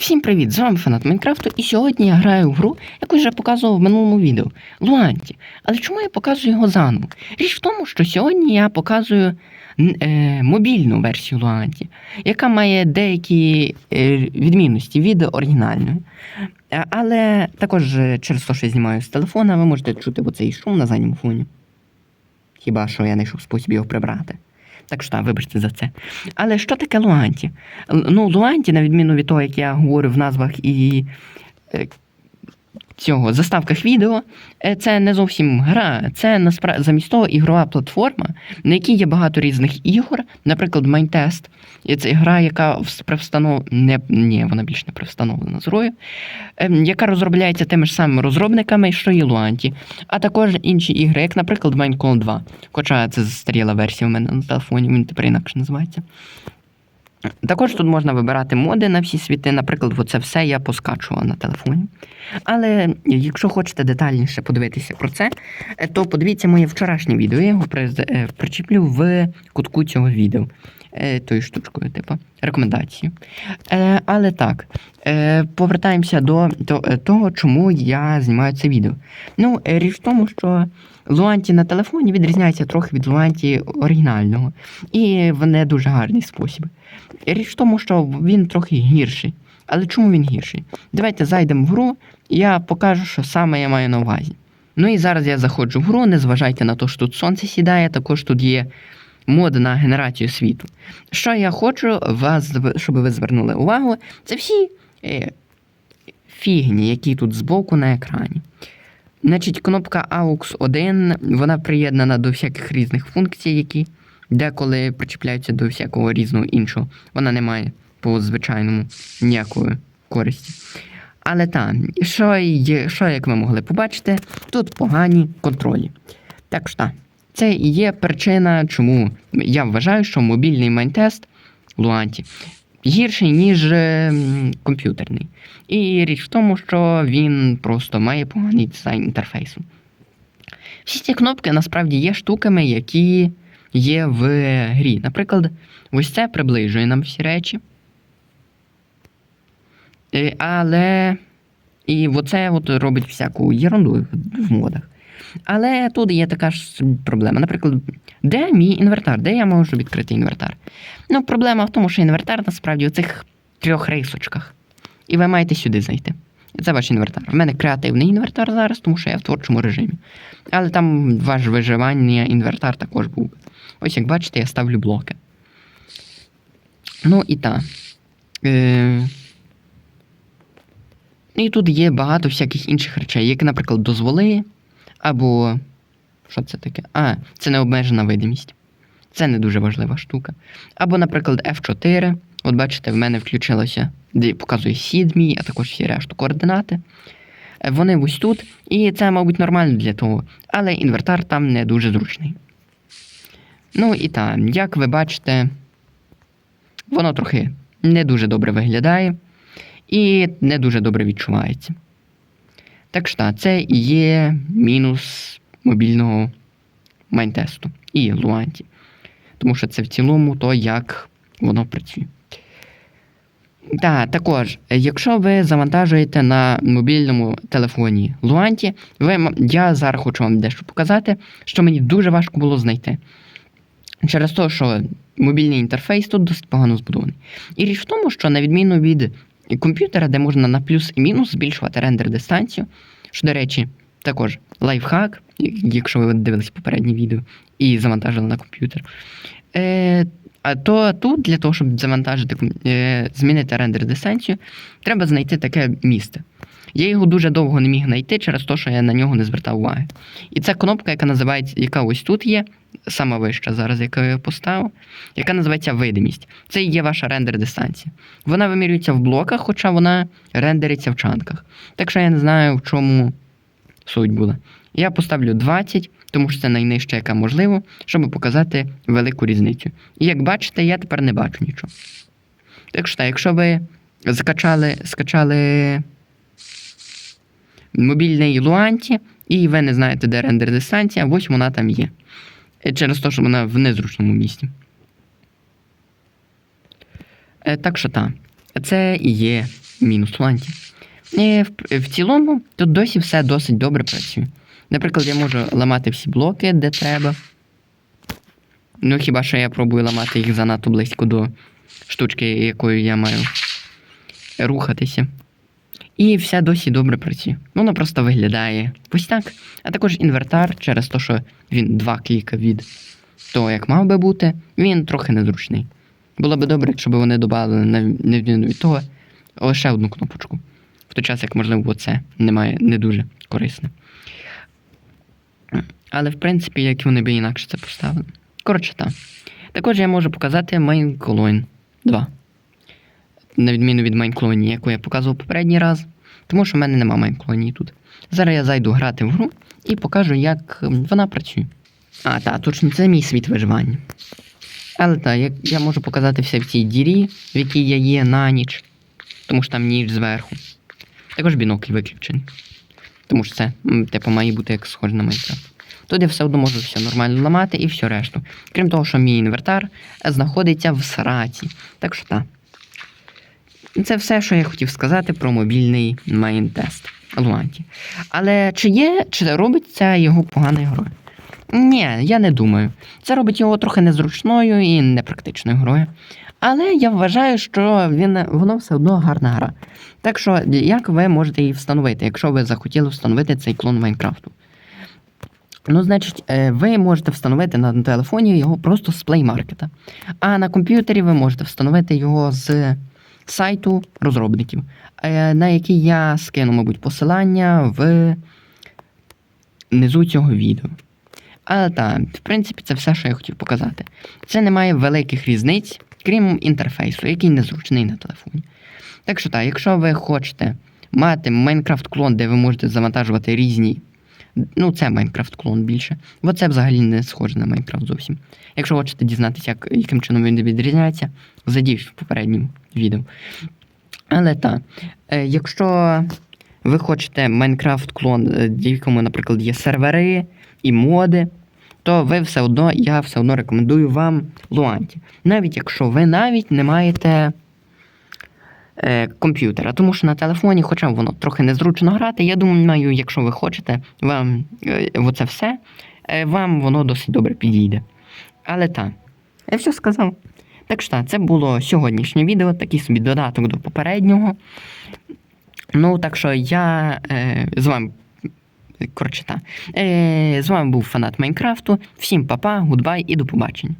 Всім привіт! З вами фанат Майнкрафту, і сьогодні я граю в гру, яку вже показував в минулому відео Луанті. Але чому я показую його заново? Річ в тому, що сьогодні я показую е, мобільну версію Луанті, яка має деякі е, відмінності від оригінальної. Але також через те, що я знімаю з телефона, ви можете чути оцей шум на задньому фоні. Хіба що я знайшов спосіб його прибрати. Так що так, вибачте за це. Але що таке Луанті? Ну, Луанті, на відміну від того, як я говорю в назвах і е, цього заставках відео, е, це не зовсім гра, це насправді замість того ігрова платформа, на якій є багато різних ігор, наприклад, Майнтест. Це гра, яка привстанов... не, ні, вона більш не привстановлена з грою, ем, яка розробляється тими ж самими розробниками, що і Луанті, а також інші ігри, як, наприклад, Minecraft 2. Хоча це застаріла версія у мене на телефоні, він тепер інакше називається. Також тут можна вибирати моди на всі світи. Наприклад, оце все я поскачувала на телефоні. Але якщо хочете детальніше подивитися про це, то подивіться моє вчорашнє відео. Я його е, причіплю в кутку цього відео. Е, Тою штучкою, типу, рекомендації. Е, Але так, е, повертаємося до, того, чому я знімаю це відео. Ну, річ в тому, що Луанті на телефоні відрізняється трохи від Луанті оригінального. І в не дуже гарний спосіб. Річ в тому, що він трохи гірший. Але чому він гірший? Давайте зайдемо в гру, і я покажу, що саме я маю на увазі. Ну і зараз я заходжу в гру, не зважайте на те, що тут сонце сідає, також тут є мод на генерацію світу. Що я хочу вас, щоб ви звернули увагу, це всі е, фігні, які тут збоку на екрані. Значить, кнопка AUX 1, вона приєднана до всяких різних функцій, які деколи причіпляються до всякого різного іншого. Вона не має по звичайному ніякої користі. Але так, що, що, як ви могли побачити, тут погані контролі. Так що так, це є причина, чому я вважаю, що мобільний майнтест Луанті гірший, ніж е, комп'ютерний. І річ в тому, що він просто має поганий дизайн інтерфейсу. Всі ці кнопки насправді є штуками, які є в грі. Наприклад, ось це приближує нам всі речі. Е, Але. І оце от робить всяку ерунду в модах. Але тут є така ж проблема. Наприклад, де мій інвертар? Де я можу відкрити інвертар? Ну, проблема в тому, що інвертар насправді у цих трьох рисочках. І ви маєте сюди зайти. Це ваш інвертар. У мене креативний інвертар зараз, тому що я в творчому режимі. Але там ваш виживання інвертар також був. Ось як бачите, я ставлю блоки. Ну і так. Е... І тут є багато всяких інших речей, як, наприклад, дозволи, або. Що це таке? А, це необмежена видимість. Це не дуже важлива штука. Або, наприклад, F4. От бачите, в мене включилося, де показує сід мій, а також всі решту координати. Е, Вони ось тут, і це, мабуть, нормально для того. Але інвертар там не дуже зручний. Ну і так, як ви бачите, воно трохи не дуже добре виглядає і не дуже добре відчувається. Так що це є мінус мобільного майнтесту і Луанті. Тому що це в цілому то, як воно працює. Так, також, якщо ви завантажуєте на мобільному телефоні Луанті, ви, я зараз хочу вам дещо показати, що мені дуже важко було знайти. Через те, що мобільний інтерфейс тут досить погано збудований. І річ в тому, що на відміну від комп'ютера, де можна на плюс і мінус збільшувати рендер дистанцію, що, до речі, також лайфхак, якщо ви дивились попереднє відео і завантажили на комп'ютер. Е, а то тут для того, щоб завантажити е, змінити рендер дистанцію, треба знайти таке місце. Я його дуже довго не міг знайти через те, що я на нього не звертав уваги. І ця кнопка, яка називається, яка ось тут є, сама вища зараз, яку я поставив, яка називається видимість. Це є ваша рендер дистанція. Вона вимірюється в блоках, хоча вона рендериться в чанках. Так що я не знаю, в чому суть була. Я поставлю 20, тому що це найнижче, яка можливо, щоб показати велику різницю. І як бачите, я тепер не бачу нічого. Так що, якщо ви скачали, скачали мобільний Луанті, і ви не знаєте, де рендер дистанція, ось вона там є. Е, Через те, що вона в незручному місці. Е, Так що так, це і є мінус ланті. І в, в цілому тут досі все досить добре працює. Наприклад, я можу ламати всі блоки, де треба. Ну, хіба що я пробую ламати їх занадто близько до штучки, якою я маю рухатися. І все досі добре працює. Воно просто виглядає ось так. А також інвертар, через те, що він два кліка від того, як мав би бути, він трохи незручний. Було би добре, якщо б вони додали на від того лише одну кнопочку. В той час, як можливо, це немає не дуже корисне. Але в принципі, як вони би інакше це поставили. Коротше, так. Також я можу показати MainCologne 2. На відміну від MainCologne, яку я показував попередній раз. Тому що в мене нема MainCologne тут. Зараз я зайду грати в гру і покажу, як вона працює. А, так, точно, це мій світ виживання. Але так, я можу показати все в цій дірі, в якій я є на ніч. Тому що там ніч зверху. Також бінокль виключений. Тому що це, типу, має бути як схоже на Майнкрафт. Тут я все одно можу все нормально ламати і все решту. Крім того, що мій інвертар знаходиться в сраці. Так що так. Це все, що я хотів сказати про мобільний майн-тест Луанті. Але чи є, чи робить це його поганою грою? Ні, я не думаю. Це робить його трохи незручною і непрактичною грою. Але я вважаю, що він, воно все одно гарна гра. Так що, як ви можете її встановити, якщо ви захотіли встановити цей клон Майнкрафту? Ну, значить, е, ви можете встановити на телефоні його просто з Market. А на комп'ютері ви можете встановити його з сайту розробників, е, на який я скину, мабуть, посилання в низу цього відео. Але так, в принципі, це все, що я хотів показати. Це не має великих різниць, крім інтерфейсу, який незручний на телефоні. Так що так, якщо ви хочете мати Майнкрафт клон, де ви можете завантажувати різні. Ну, це Майнкрафт клон більше. Бо це взагалі не схоже на Майнкрафт зовсім. Якщо хочете дізнатися, як, яким чином він відрізняється, зайдіть в попередньому відео. Але так, е, якщо ви хочете Майнкрафт клон, е, в якому, наприклад, є сервери і моди, то ви все одно, я все одно рекомендую вам Луанті. Навіть якщо ви навіть не маєте е, комп'ютера, тому що на телефоні, хоча воно трохи незручно грати, я думаю, якщо ви хочете, вам е, оце все, е, вам воно досить добре підійде. Але так, я все сказав. Так що це було сьогоднішнє відео, такий собі додаток до попереднього. Ну, так що я е, з вами. Коротше, та. Е, з вами був фанат Майнкрафту. Всім па-па, гудбай і до побачення.